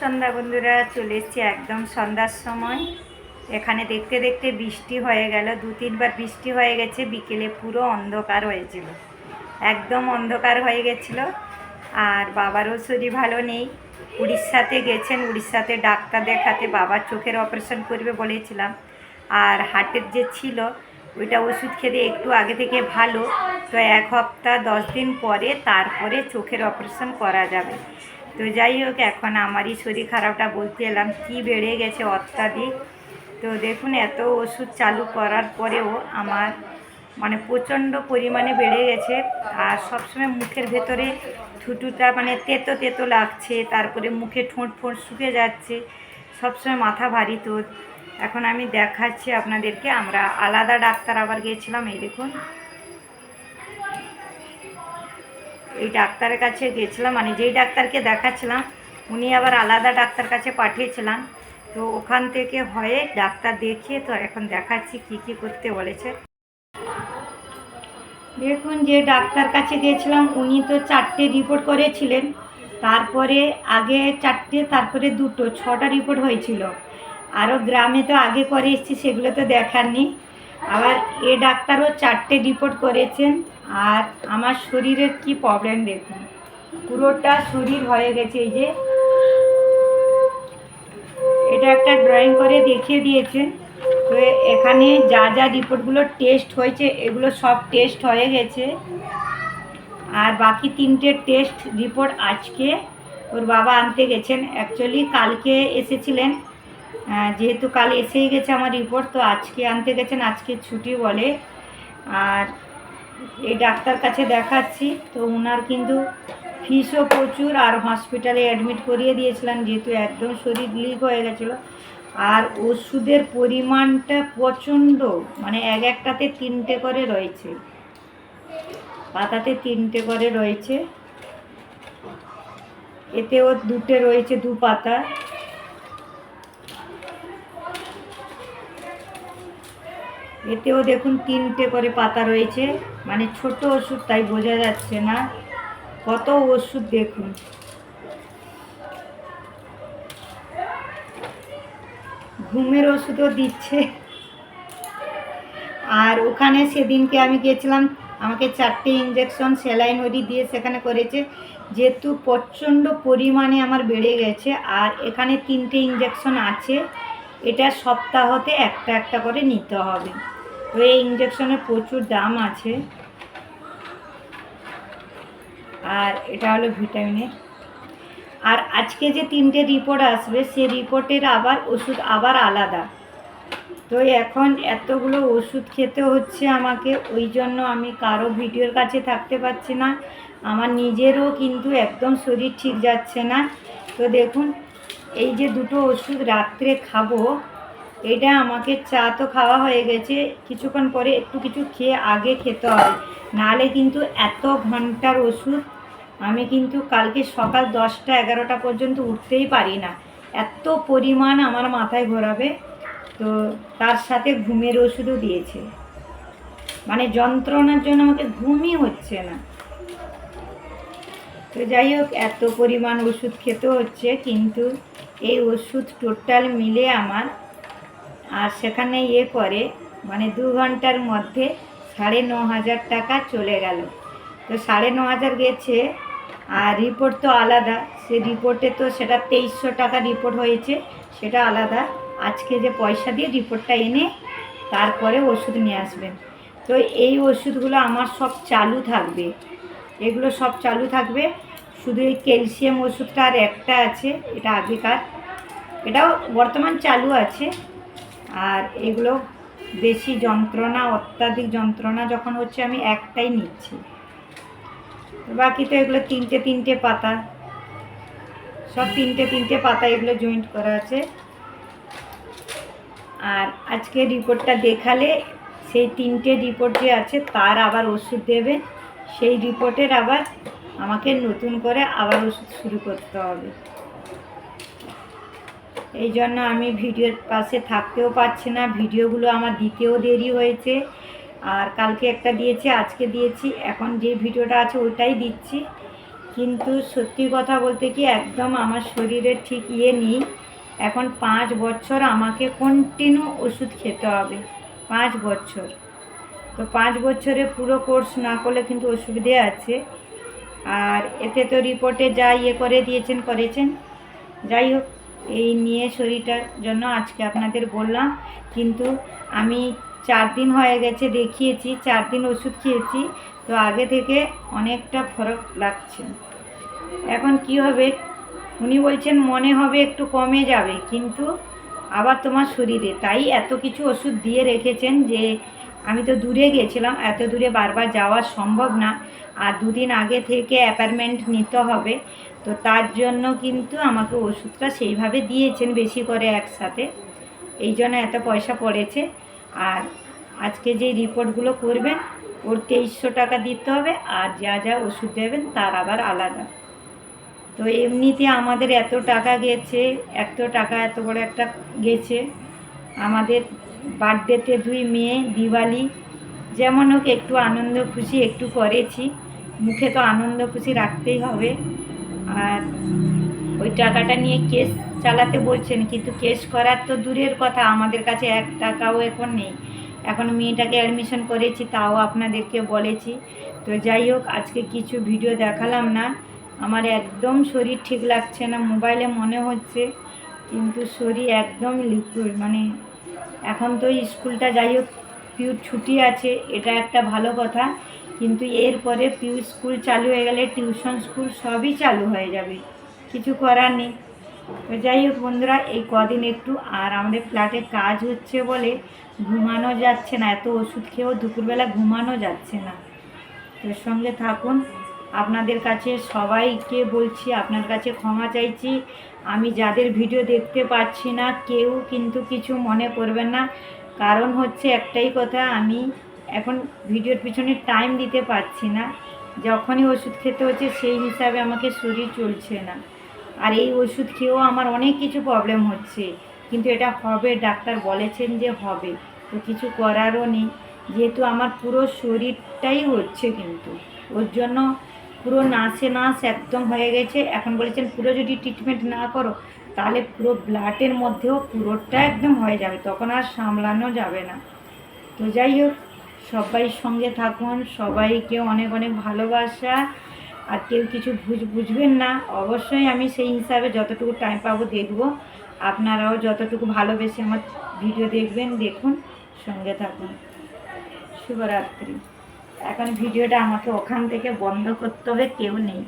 সন্ধ্যা বন্ধুরা, চলে এসছি একদম সন্ধ্যার সময়। এখানে দেখতে দেখতে বৃষ্টি হয়ে গেল, দু তিনবার বৃষ্টি হয়ে গেছে, বিকেলে পুরো অন্ধকার হয়েছিল। একদম অন্ধকার হয়ে গেছিল, আর বাবারও শরীর ভালো নেই। উড়িষ্যাতে গেছেন, উড়িষ্যাতে ডাক্তার দেখাতে বাবার চোখের অপারেশন করবে বলেছিলাম। আর হার্টের যে ছিল, ওইটা ওষুধ খেতে একটু আগে থেকে ভালো। তো এক হপ্তাহ দশ দিন পরে তারপরে চোখের অপারেশন করা যাবে। তো যাই হোক, এখন আমারই শরীর খারাপটা বলতে এলাম, কি বেড়ে গেছে অত্যাধিক। তো দেখুন, এত ওষুধ চালু করার পরেও আমার মানে প্রচণ্ড পরিমাণে বেড়ে গেছে। আর সবসময় মুখের ভেতরে থুতুটা মানে তেতো তেতো লাগছে, তারপরে মুখে ঠোঁট ফোঁট শুকে যাচ্ছে, সবসময় মাথা ভারী তো। এখন আমি দেখাচ্ছি আপনাদেরকে, আমরা আলাদা ডাক্তার আবার গিয়েছিলাম, এই দেখুন। এই ডাক্তারের কাছে গেছিলাম মানে যেই ডাক্তারকে দেখাচ্ছিলাম, উনি আবার আলাদা ডাক্তার কাছে পাঠিয়েছিলাম। তো ওখান থেকে হয়ে ডাক্তার দেখিয়ে তো এখন দেখাচ্ছি কি কি করতে বলেছে। দেখুন যে ডাক্তার কাছে গিয়েছিলাম উনি তো চারটে রিপোর্ট করেছিলেন। তারপরে আগে চারটে, তারপরে দুটো, ছটা রিপোর্ট হয়েছিল। আরও গ্রামে তো আগে করে এসেছি, সেগুলো তো দেখাননি। আবার এ ডাক্তারও চারটে রিপোর্ট করেছেন আর আমার শরীরের কি প্রবলেম দেখুন। পুরোটা শরীর হয়ে গেছে এই যে। এটা একটা ড্রয়িং করে দেখিয়ে দিয়েছেন। তো এখানে যা যা রিপোর্টগুলো টেস্ট হয়েছে, এগুলো সব টেস্ট হয়ে গেছে। আর বাকি তিনটে টেস্ট রিপোর্ট আজকে ওর বাবা আনতে গেছেন। অ্যাকচুয়ালি কালকে এসেছিলেন। যেহেতু কাল এসেই গেছে আমার রিপোর্ট তো আজকে আনতে গেছেন, আজকে ছুটি বলে। আর এই ডাক্তার কাছে দেখাচ্ছি, তো ওনার কিন্তু ফিসও প্রচুর, আর হসপিটালে অ্যাডমিট করিয়ে দিয়েছিলাম যেহেতু একদম শরীর লিক হয়ে গেছিল। আর ওষুধের পরিমাণটা প্রচণ্ড মানে এক একটাতে তিনটে করে রয়েছে। পাতাতে তিনটে করে রয়েছে। এতেও দুটে রয়েছে দু পাতা। এতেও দেখুন তিনটে করে পাতা রয়েছে। মানে ছোট ওষুধ, তাই বোঝা যাচ্ছে না। কত ওষুধ দেখুন। ঘুমের ওষুধও দিচ্ছে। আর ওখানে সেদিনকে আমি গেছিলাম, আমাকে চারটে ইঞ্জেকশন স্যালাইন ওডি দিয়ে সেখানে করেছে। যেহেতু প্রচণ্ড পরিমাণে আমার বেড়ে গেছে, আর এখানে তিনটে ইঞ্জেকশন আছে। এটা সপ্তাহতে একটা একটা করে নিতে হবে। তো এই ইঞ্জেকশনের প্রচুর দাম আছে। আর এটা হলো ভিটামিনের আর আজকে যে তিনটে রিপোর্ট আসবে সেই রিপোর্টের আবার ওষুধ আবার আলাদা। তো এখন এতগুলো ওষুধ খেতে হচ্ছে আমাকে, ওই জন্য আমি কারও ভিডিওর কাছে থাকতে পারছি না। আমার নিজেরও কিন্তু একদম শরীর ঠিক যাচ্ছে না। তো দেখুন এই যে দুটো ওষুধ রাত্রে খাব, এটা আমাকে চা তো খাওয়া হয়ে গেছে, কিছুক্ষণ পরে একটু কিছু খেয়ে আগে খেতে হবে। নাহলে কিন্তু এত ঘণ্টার ওষুধ, আমি কিন্তু কালকে সকাল দশটা এগারোটা পর্যন্ত উঠতেই পারি না। এত পরিমাণ আমার মাথায় ঘোরাবে, তো তার সাথে ঘুমের ওষুধও দিয়েছে। মানে যন্ত্রণার জন্য আমাকে ঘুমই হচ্ছে না। তো যাই হোক, এত পরিমাণ ওষুধ খেতে হচ্ছে, কিন্তু এই ওষুধ টোটাল মিলে আমার, আর সেখানে ইয়ে করে মানে দু ঘণ্টার মধ্যে সাড়ে ন হাজার টাকা চলে গেল। তো সাড়ে ন হাজার গেছে, আর রিপোর্ট তো আলাদা, সে রিপোর্টে তো সেটা তেইশশো টাকা রিপোর্ট হয়েছে, সেটা আলাদা। আজকে যে পয়সা দিয়ে রিপোর্টটা এনে তারপরে ওষুধ নিয়ে আসবেন। তো এই ওষুধগুলো আমার সব চালু থাকবে, এগুলো সব চালু থাকবে। শুধু এই ক্যালসিয়াম ওষুধটা আর একটা আছে, এটা আগেকার। এটাও বর্তমান চালু আছে। আর এগুলো বেশি যন্ত্রণা, অত্যাধিক যন্ত্রণা যখন হচ্ছে আমি একটাই নিচ্ছি। বাকি তো এগুলো তিনটে তিনটে পাতা। সব তিনটে তিনটে পাতা এগুলো জয়েন্ট করা আছে। আর আজকে রিপোর্টটা দেখালে সেই তিনটে রিপোর্ট যে আছে, তার আবার ওষুধ দেবে। সেই রিপোর্টের আবার আমাকে নতুন করে আবার ওষুধ শুরু করতে হবে। এই জন্য আমি ভিডিওর পাশে থাকতেও পারছি না। ভিডিওগুলো আমার দিতেও দেরি হয়েছে। আর কালকে একটা দিয়েছি, আজকে দিয়েছি। এখন যে ভিডিওটা আছে ওইটাই দিচ্ছি। কিন্তু সত্যি কথা বলতে কি একদম আমার শরীরে ঠিক ইয়ে নেই। এখন পাঁচ বছর আমাকে কন্টিনিউ ওষুধ খেতে হবে। পাঁচ বছর। তো পাঁচ বছরে পুরো কোর্স না করলে কিন্তু অসুবিধে আছে। আর এতে তো রিপোর্টে যা ইয়ে করে দিয়েছেন, করেছেন। যাই হোক, এই নিয়ে শরীরটার জন্য আজকে আপনাদের বললাম, কিন্তু আমি চার দিন হয়ে গেছে দেখিয়েছি, চার দিন ওষুধ খেয়েছি, তো আগে থেকে অনেকটা ফরক লাগছে। এখন কি হবে? উনি বলছেন মনে হবে একটু কমে যাবে, কিন্তু আবার তোমার শরীরে। তাই এত কিছু ওষুধ দিয়ে রেখেছেন যে আমি তো দূরে গেছিলাম, এত দূরে বারবার যাওয়া সম্ভব না। আর দুদিন আগে থেকে অ্যাপার্টমেন্ট নিতে হবে। তো তার জন্য কিন্তু আমাকে ওষুধটা সেইভাবে দিয়েছেন বেশি করে একসাথে। এই জন্য এত পয়সা পড়েছে। আর আজকে যে রিপোর্টগুলো করবেন, ওর তেইশশো টাকা দিতে হবে। আর যা যা ওষুধ দেবেন, তার আবার আলাদা। তো এমনিতে আমাদের এত টাকা গেছে, এত টাকা এত বড় একটা গেছে। আমাদের বার্থডেতে দুই মেয়ে, দিওয়ালি। যেমন হোক, একটু আনন্দ, খুশি, একটু করেছি। মুখে তো আনন্দ, খুশি রাখতেই হবে। আর ওই টাকাটা নিয়ে কেস চালাতে বলছেন, কিন্তু কেস করার তো দূরের কথা। আমাদের কাছে এক টাকাও এখন নেই। এখন মেয়েটাকে অ্যাডমিশন করেছি, তাও আপনাদেরকে বলেছি। তো যাই হোক, আজকে কিছু ভিডিও দেখালাম না। আমার একদম শরীর ঠিক লাগছে না, মোবাইলে মনে হচ্ছে। কিন্তু শরীর একদম লিকুইড মানে এখন তো স্কুলটা যাই হোক পিউর ছুটি আছে, এটা একটা ভালো কথা। কিন্তু এরপরে পিউ স্কুল চালু হয়ে গেলে টিউশন স্কুল সবই চালু হয়ে যাবে। কিছু করার নেই। তো যাই হোক বন্ধুরা, এই কদিন একটু আর আমাদের ফ্ল্যাটে কাজ হচ্ছে বলে ঘুমানো যাচ্ছে না। এত ওষুধ খেয়েও দুপুরবেলা ঘুমানো যাচ্ছে না। তোর সঙ্গে থাকুন। আপনাদের কাছে সবাইকে বলছি, আপনার কাছে ক্ষমা চাইছি। আমি যাদের ভিডিও দেখতে পাচ্ছি না, কেউ কিন্তু কিছু মনে করবেন না। কারণ হচ্ছে একটাই কথা, আমি এখন ভিডিওর পিছনে টাইম দিতে পারছি না। যখনই ওষুধ খেতে হচ্ছে, সেই হিসাবে আমাকে শরীর চলছে না। আর এই ওষুধ খেয়েও আমার অনেক কিছু প্রবলেম হচ্ছে। কিন্তু এটা হবে, ডাক্তার বলেছেন যে হবে। তো কিছু করারও নেই। যেহেতু আমার পুরো শরীরটাই হচ্ছে কিন্তু। ওর জন্য পুরো নাচে নাচ একদম হয়ে গেছে। এখন বলেছেন, পুরো যদি ট্রিটমেন্ট না করো, তাহলে পুরো ব্লাডের মধ্যেও পুরোটা একদম হয়ে যাবে। তখন আর সামলানো যাবে না। তো যাই হোক, সবাই সঙ্গে থাকুন, সবাইকে অনেক অনেক ভালোবাসা। আর কেউ কিছু বুঝ বুঝবেন না। অবশ্যই আমি সেই হিসাবে যতটুকু টাইম পাবো দেখব। আপনারাও যতটুকু ভালোবেসে আমার ভিডিও দেখবেন, দেখুন, সঙ্গে থাকুন। শুভরাত্রি। এখন ভিডিওটা আমাকে ওখান থেকে বন্ধ করতে হবে কেউ নেই।